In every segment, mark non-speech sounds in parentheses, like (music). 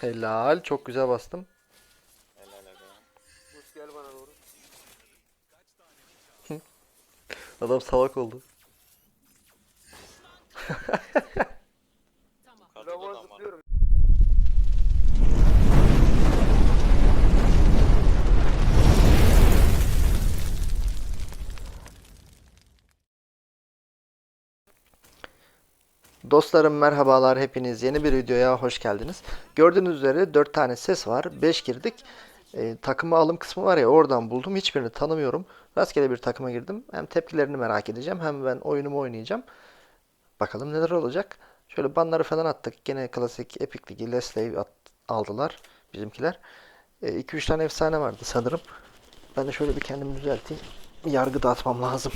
Helal. Çok güzel bastım. Helal aga. Gel bana doğru. Adam salak oldu. Kadroda Bravo adam var. zıplıyorum. Dostlarım merhabalar hepiniz yeni bir videoya hoş geldiniz. Gördüğünüz üzere 4 tane ses var. 5 girdik. Ee, takıma alım kısmı var ya oradan buldum. Hiçbirini tanımıyorum. Rastgele bir takıma girdim. Hem tepkilerini merak edeceğim hem ben oyunumu oynayacağım. Bakalım neler olacak. Şöyle banları falan attık. Gene klasik Epic Ligi Leslie aldılar bizimkiler. 2-3 tane efsane vardı sanırım. Ben de şöyle bir kendimi düzelteyim. Yargı dağıtmam lazım.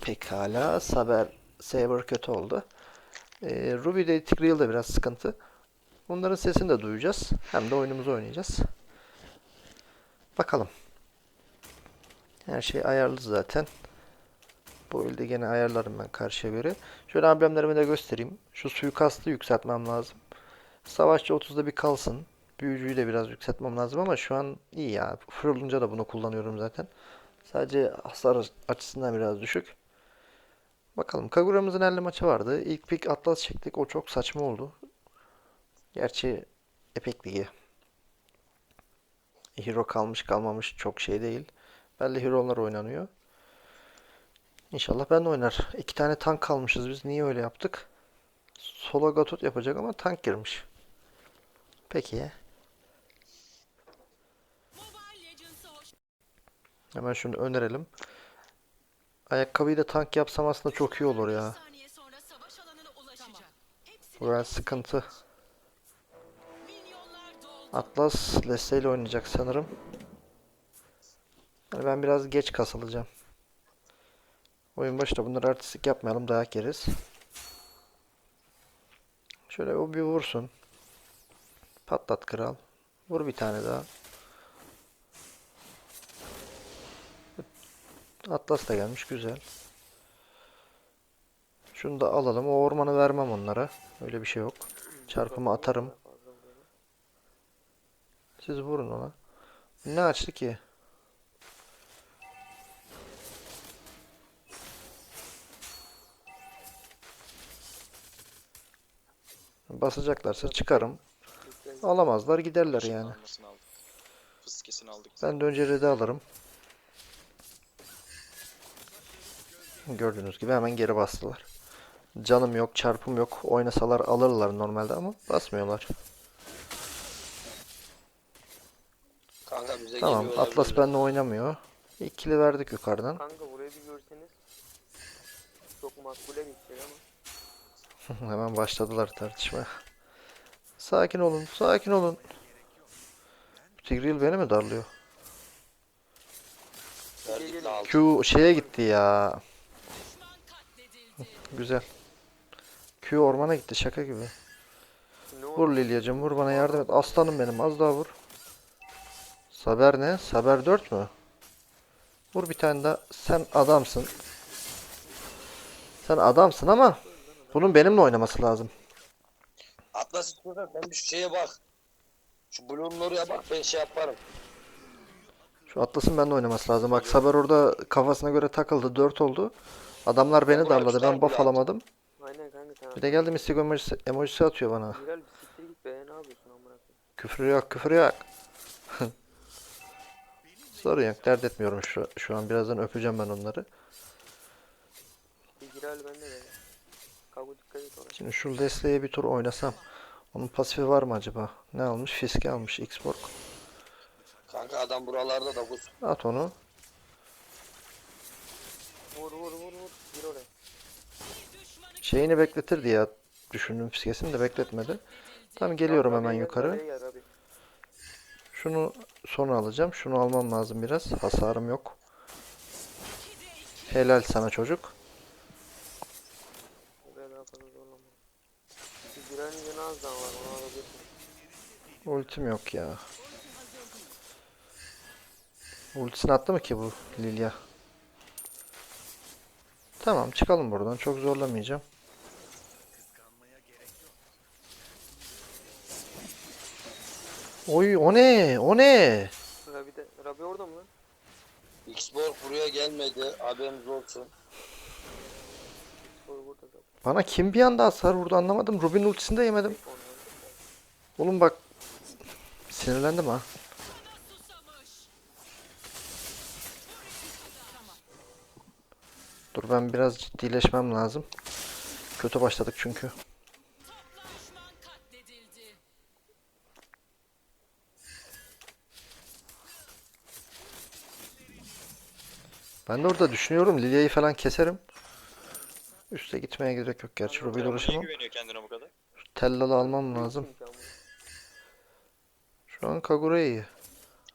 Pekala. Saber Saber kötü oldu. Ee, Ruby'de Tigreal'da biraz sıkıntı. Bunların sesini de duyacağız. Hem de oyunumuzu oynayacağız. Bakalım. Her şey ayarlı zaten. Bu elde gene ayarlarım ben karşıya göre. Şöyle amblemlerimi de göstereyim. Şu suikastı yükseltmem lazım. Savaşçı 30'da bir kalsın. Büyücüyü de biraz yükseltmem lazım ama şu an iyi ya. Full olunca da bunu kullanıyorum zaten. Sadece hasar açısından biraz düşük. Bakalım Kagura'mızın 50 maçı vardı. İlk pick Atlas çektik. O çok saçma oldu. Gerçi Epic Ligi. Hero kalmış kalmamış çok şey değil. Belli hero'lar oynanıyor. İnşallah ben de oynar. İki tane tank kalmışız biz. Niye öyle yaptık? Solo Gatot yapacak ama tank girmiş. Peki. Hemen şunu önerelim. Ayakkabıyı da tank yapsam aslında çok iyi olur ya. saniye sonra savaş alanına ulaşacak. Hepsini Bu biraz sıkıntı. Atlas Leslie ile oynayacak sanırım. Yani ben biraz geç kasılacağım. Oyun başında bunları artistik yapmayalım dayak yeriz. Şöyle o bir vursun. Patlat kral. Vur bir tane daha. Atlas da gelmiş güzel. Şunu da alalım. O ormanı vermem onlara. Öyle bir şey yok. Çarpımı atarım. Siz vurun ona. Ne açtı ki? Basacaklarsa çıkarım. Alamazlar giderler yani. Ben de önce red'i alırım. Gördüğünüz gibi hemen geri bastılar. Canım yok, çarpım yok. Oynasalar alırlar normalde ama basmıyorlar. Kanka bize Tamam, Atlas olabilirler. benimle oynamıyor. İkili verdik yukarıdan. Kanka burayı bir görseniz. Çok makbule gidecek ama. (laughs) Hemen başladılar tartışmaya. Sakin olun, sakin olun. Tigreal beni mi darlıyor? Verdik aldık. Q şeye gitti ya. Güzel. Q ormana gitti şaka gibi. Vur? Lilyacım vur bana yardım et. Aslanım benim az daha vur. Saber ne? Saber 4 mü? Vur bir tane daha. Sen adamsın. Sen adamsın ama bunun benimle oynaması lazım. Atlas istiyorsan sen bir şeye bak. Şu bloğun oraya bak ben şey yaparım. Şu Atlas'ın benimle oynaması lazım. Bak Saber orada kafasına göre takıldı. 4 oldu. Adamlar beni darladı. Ben buff alamadım. Aynen kanka tamam. Bir de geldi Mystic emojisi, emojisi atıyor bana. Viral bir siktir git be ne yapıyorsun amına koyayım. Küfür yok, küfür yok. (laughs) Sorun yok, dert etmiyorum şu, şu an. Birazdan öpeceğim ben onları. Bir viral bende de. Kavga dikkat et ona. Şimdi şu Leslie'ye bir tur oynasam. Onun pasifi var mı acaba? Ne almış? Fiske almış. Xborg. Kanka adam buralarda da bu. At onu. Vur vur vur vur. Gir oraya. Şeyini bekletir diye düşündüm fiskesini de bekletmedi. Tamam geliyorum hemen gel, yukarı. Gel, Rabi. Şunu sonra alacağım. Şunu almam lazım biraz. Hasarım yok. Helal sana çocuk. Buraya daha fazla. Bir var onu alabilirsin. Ultim yok ya. Ultisini attı mı ki bu Lilia? Tamam çıkalım buradan. Çok zorlamayacağım. Oy o ne? O ne? Rabi de Rabi orada mı lan? Xborg buraya gelmedi. Haberiniz olsun. Oy burada Rabi. Bana kim bir anda hasar vurdu anlamadım. Rubin ultisini de yemedim. Oğlum bak sinirlendim ha. Dur ben biraz ciddileşmem lazım. Kötü başladık çünkü. Ben de orada düşünüyorum Lilia'yı falan keserim. Üste gitmeye gerek yok gerçi Ruby'yle Niye uğraşamam. güveniyor kendine bu kadar? Tellalı almam lazım. Şu an Kagura iyi.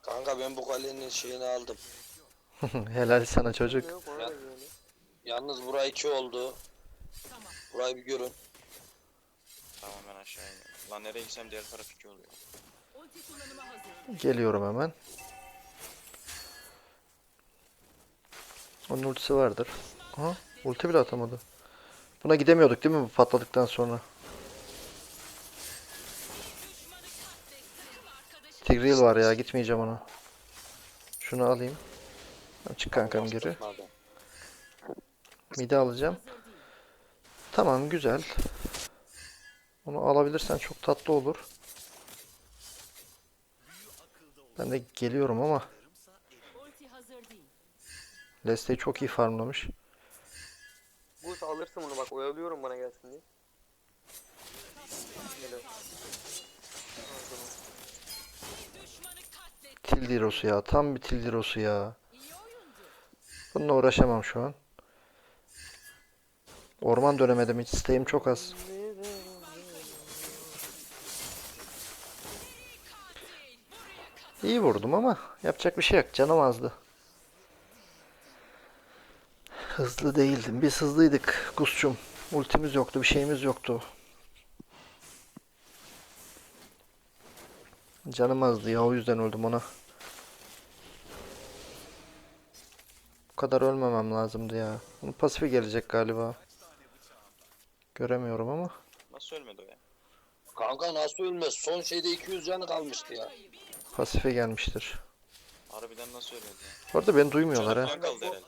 Kanka ben bu kalenin şeyini aldım. (laughs) Helal sana çocuk. Ne Yalnız buraya iki oldu. Tamam. Burayı bir görün. Tamam ben aşağı iniyorum. Lan nereye gitsem diğer taraf iki oluyor. Ulti kullanıma hazır. Geliyorum hemen. Onun ultisi vardır. Aha, ulti bile atamadı. Buna gidemiyorduk değil mi bu patladıktan sonra? Tigreal var ya gitmeyeceğim ona. Şunu alayım. Çık kankam geri. Bastırmadı. Midi alacağım. Tamam güzel. Onu alabilirsen çok tatlı olur. Ben de geliyorum ama. Lesley çok iyi farmlamış. Gus alırsın bunu bak oyalıyorum bana gelsin diye. Tildirosu ya. Tam bir Tildirosu ya. Bununla uğraşamam şu an. Orman dönemedim hiç. isteğim çok az. İyi vurdum ama yapacak bir şey yok. Canım azdı. Hızlı değildim. Biz hızlıydık Gusçum. Ultimiz yoktu. Bir şeyimiz yoktu. Canım azdı ya. O yüzden öldüm ona. Bu kadar ölmemem lazımdı ya. Bunun pasifi gelecek galiba. Göremiyorum ama. Nasıl ölmedi o ya? Kanka nasıl ölmez? Son şeyde 200 canı kalmıştı ya. Pasife gelmiştir. Harbiden nasıl ölmedi ya? Bu arada beni duymuyorlar ha. Canı kaldı herhalde.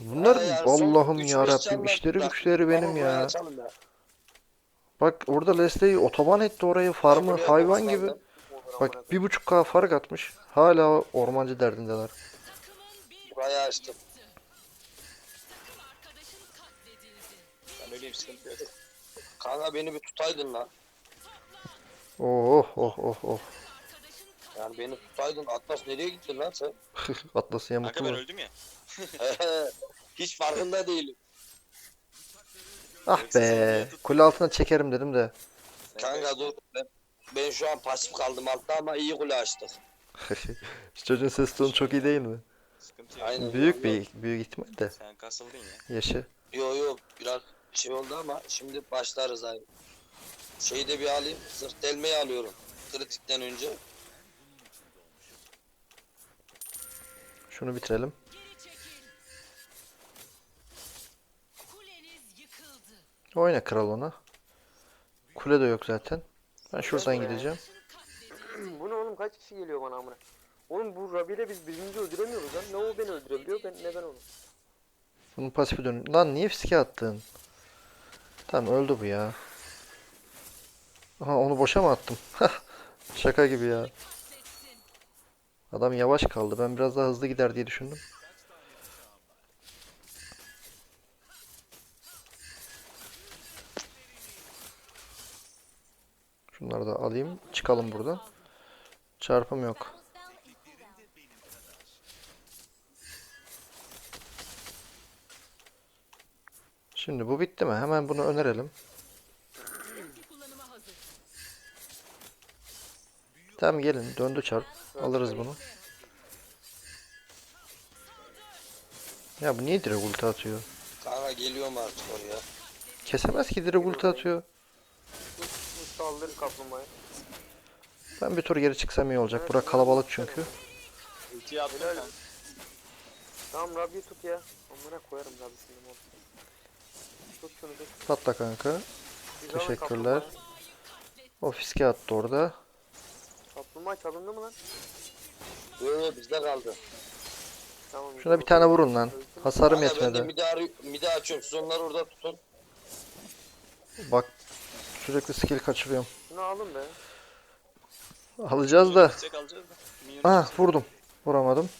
Bunlar Ha yani son Allah'ım üç ya Rabbim canlar işleri güçleri benim Tamam, ya. açalım ya. Bak orada Leslie'yi otoban etti orayı farmı Buraya hayvan gibi. Bak bir buçuk K fark atmış. Hala ormancı derdindeler. Burayı açtım. Öleyim sıkıntı yok. Kanka beni bir tutaydın lan. Oh oh oh oh. Arkadaşın Yani beni tutaydın. Atlas nereye gittin lan sen? (laughs) Atlas'ı yamuklu Kanka ben öldüm ya. (laughs) Hiç farkında değilim. Ah be. Kule altına çekerim dedim de. Kanka dur. Ben, ben şu an pasif kaldım altta ama iyi kule açtık. Şu (laughs) çocuğun ses tonu çok iyi değil mi? Sıkıntı yok. Aynen. Büyük bir büyük ihtimal de. Sen kasıldın ya. Yaşı. Yo yo biraz şey oldu ama şimdi başlarız abi. Şeyi de bir alayım. Zırh delmeyi alıyorum. Kritikten önce. Şunu bitirelim. Oyna kral ona. Kule de yok zaten. Ben şuradan gideceğim. (clears throat) Bu ne oğlum kaç kişi geliyor bana amına? Oğlum bu Rabi ile biz birbirimizi öldüremiyoruz lan. Ne o beni öldürebiliyor ben ne ben onu. Bunun pasifi dön. Lan niye fiske attın? Tamam öldü bu ya. Aha onu boşa mı attım? (laughs) Şaka gibi ya. Adam yavaş kaldı. Ben biraz daha hızlı gider diye düşündüm. Şunları da alayım. Çıkalım buradan. Çarpım yok. Şimdi bu bitti mi? Hemen bunu önerelim. Ulti. Tamam gelin. Döndü çarp. Alırız bunu. Ya bu niye direkt ulti atıyor? Kanka geliyorum artık oraya. Kesemez ki direkt ulti atıyor. Saldır kaplumbağaya. Ben bir tur geri çıksam iyi olacak. Bura kalabalık çünkü. Helal. kanka. Tamam Rabi'yi tut ya. Amına koyarım Rabi'sini oğlum. Tut şunu tut. Patla kanka. Teşekkürler. O fiske attı orada. Kaplumbağa çalındı mı lan? Yo yo bizde kaldı. Tamam. Şuna bir tane vurun lan. Hasarım Kanka ben de yetmedi. arı- midi açıyorum. Siz onları orada tutun. Bak sürekli skill kaçırıyorum. Şunu alın be. Alacağız da. Gitsek alacağız da. Minyon Ah vurdum. Vuramadım.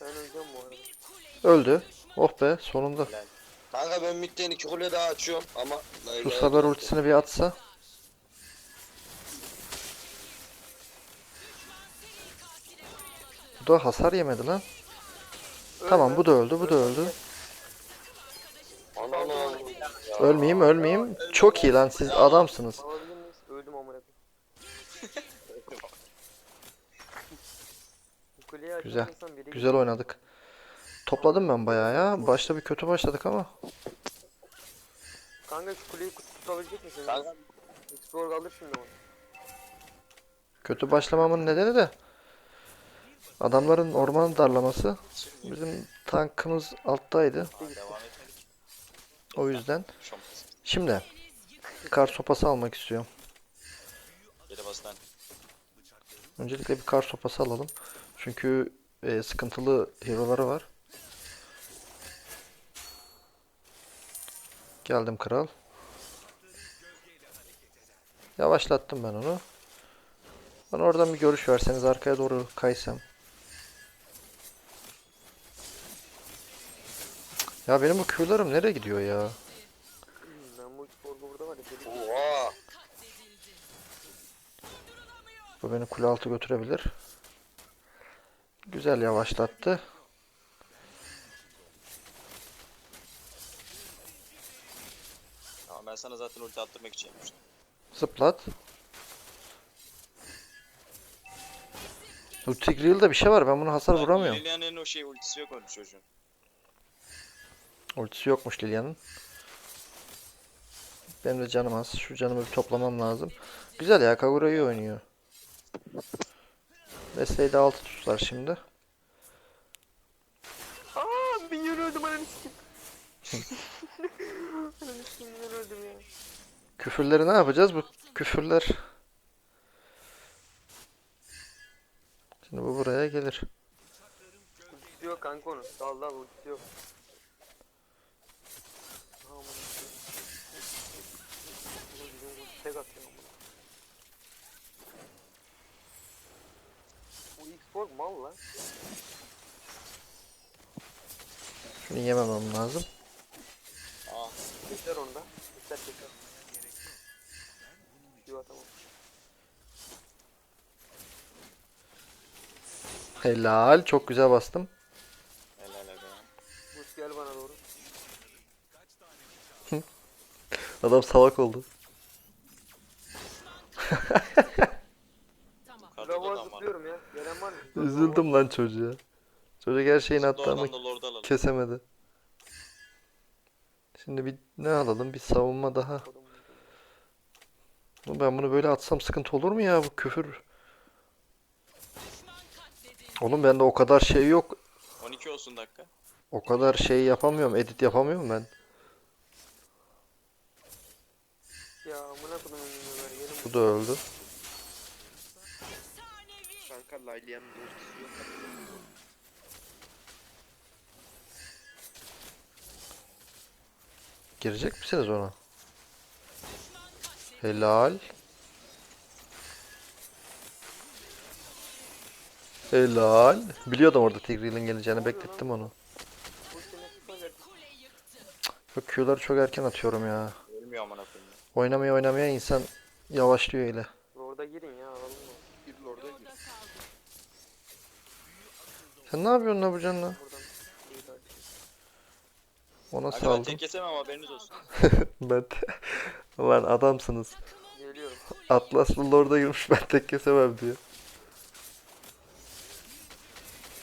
Ben öleceğim bu arada. Öldü. Oh be sonunda. Helal. Kanka ben midden iki kule daha açıyorum ama... Şu Saber ultisini bir atsa. Bu da hasar yemedi lan. Tamam bu da öldü bu da öldü. Anam Ölmeyeyim ölmeyeyim. Çok iyi lan siz adamsınız. Öldüm amına (laughs) Güzel, Güzel oynadık. Topladım ben bayağı ya. Başta bir kötü başladık ama. Kanka şu kuleyi tutabilecek misin? Kanka Xplor kaldır şimdi onu. Kötü başlamamın nedeni de adamların orman darlaması. Bizim tankımız alttaydı. O yüzden. Şimdi kar sopası almak istiyorum. Öncelikle bir kar sopası alalım. Çünkü e, sıkıntılı hero'ları var. Geldim kral. Yavaşlattım ben onu. Bana oradan bir görüş verseniz arkaya doğru kaysam. Ya benim bu Q'larım nereye gidiyor ya? Ben bu Xplor'da burada var ya. deli- oha. Bu beni kule altı götürebilir. Güzel yavaşlattı. Tamam ben sana zaten ulti attırmak için yapmıştım. Zıplat. Bu Tigreal'da bir şey var. Ben bunu hasar Bak, vuramıyorum. Lilian'ın o şey ultisi yok onun çocuğun. Ultisi yokmuş Lilian'ın. Benim de canım az. Şu canımı bir toplamam lazım. Güzel ya. Kagura iyi oynuyor. Desteği de altı tuttular şimdi. Küfürleri ne yapacağız? Bu küfürler. Şimdi bu buraya gelir. Ultisi yok kanka onun. Dal dal ultisi yok. Tek atıyor. Bu X-Borg mal lan. Şunu yememem lazım. Aa Keser onda. Keser keser. Yok tamam. Helal. Çok güzel bastım. helal aga. Buz gel bana doğru. Adam salak oldu. zıplıyorum ya. Gelen var mı? Üzüldüm lan çocuğa. Çocuk her şeyini attı ama da kesemedi. Şimdi bir ne alalım? Bir savunma daha. Ben bunu böyle atsam sıkıntı olur mu ya? Bu küfür. Oğlum bende o kadar şey yok. 12 olsun dakika. O kadar şey yapamıyorum. Edit yapamıyorum ben. Ya amına kodum ünlüler gelin Bu da öldü. Kanka Laylia'nın ultisi yok. Girecek misiniz ona? Helal. Helal. Biliyordum orada Tigreal'in geleceğini beklettim onu. Yok Q'ları çok erken atıyorum ya. Ölmüyor amına koyayım. Oynamaya oynamaya insan yavaşlıyor öyle. Orada girin ya alalım mı? Gir. Orada kaldı. Sen ne yapıyorsun lan bu canla? Ona Aga ben saldım. tek kesemem haberiniz olsun. (laughs) Ben de... Ulan adamsınız. Geliyorum. Atlaslı Lord'a girmiş ben tek kesemem diyor.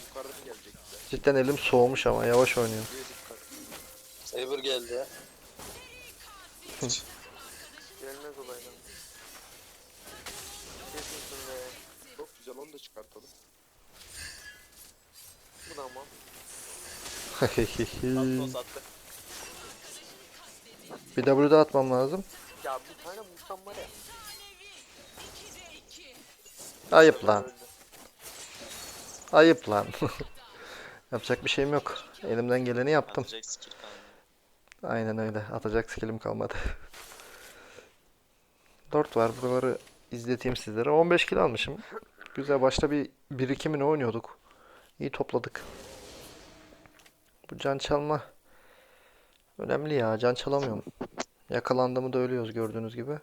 Yukarıdan gelecek bize. Cidden elim soğumuş ama yavaş oynuyor. Buraya dikkat. Saber geldi. (laughs) Gelmez olaydan. Kesinsin be. Çok güzel onu da çıkartalım. Bu da ama. Atlas (laughs) attı. Bir W daha atmam lazım. Ya bir tane vursam var ya. Ayıp lan. Ayıp lan. (laughs) Yapacak bir şeyim yok. Elimden geleni yaptım. Atacak skill kaldı. Aynen öyle. Atacak skillim kalmadı. 4 var. Buraları izleteyim sizlere. 15 kill almışım. Güzel. Başta bir birikimini oynuyorduk. İyi topladık. Bu can çalma önemli ya. Can çalamıyorum. Yakalandığımı da ölüyoruz gördüğünüz gibi.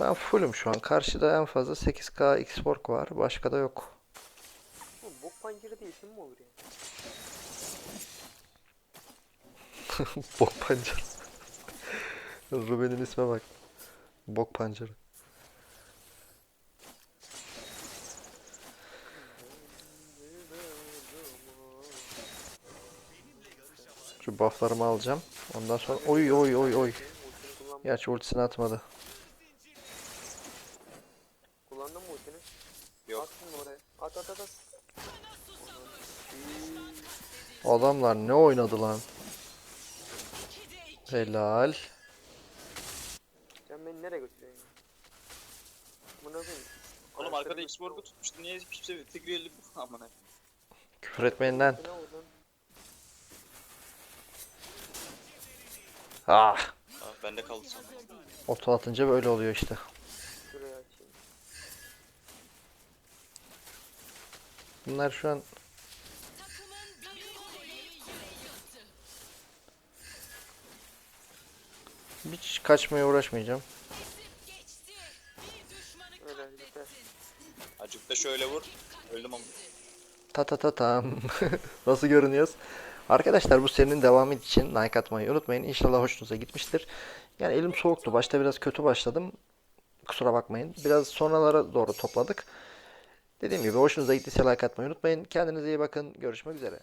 Ben fullüm şu an. Karşıda en fazla 8k X-Borg var. Başka da yok. Oğlum bok pancarı diye isim mi olur ya? (laughs) Bok pancarı. Ruben'in isme bak. Bok pancarı. Şu bufflarımı alacağım. Ondan sonra oy oy oy oy. Gerçi ultisini atmadı. kullandın mı ultini? Yok. At şunu oraya. At at at at. Adamlar ne oynadı lan? Helal. Sen beni nereye götürüyorsun? Buna koyayım. Oğlum arkada X-Borg'u tutmuştu. Niye hiçbir şey Tigreal'i bu (laughs) amına. Küfür etmeyinden. Ne oldu Ah. Aa, bende kaldı sandım. Oto atınca böyle oluyor işte. Bunlar şu an hiç kaçmaya uğraşmayacağım. Öyle. Acık da şöyle vur. Öldüm ama. Ta ta ta tam. (laughs) Nasıl görünüyoruz? Arkadaşlar bu serinin devamı için like atmayı unutmayın. İnşallah hoşunuza gitmiştir. Yani elim soğuktu. Başta biraz kötü başladım. Kusura bakmayın. Biraz sonralara doğru topladık. Dediğim gibi hoşunuza gittiyse like atmayı unutmayın. Kendinize iyi bakın. Görüşmek üzere.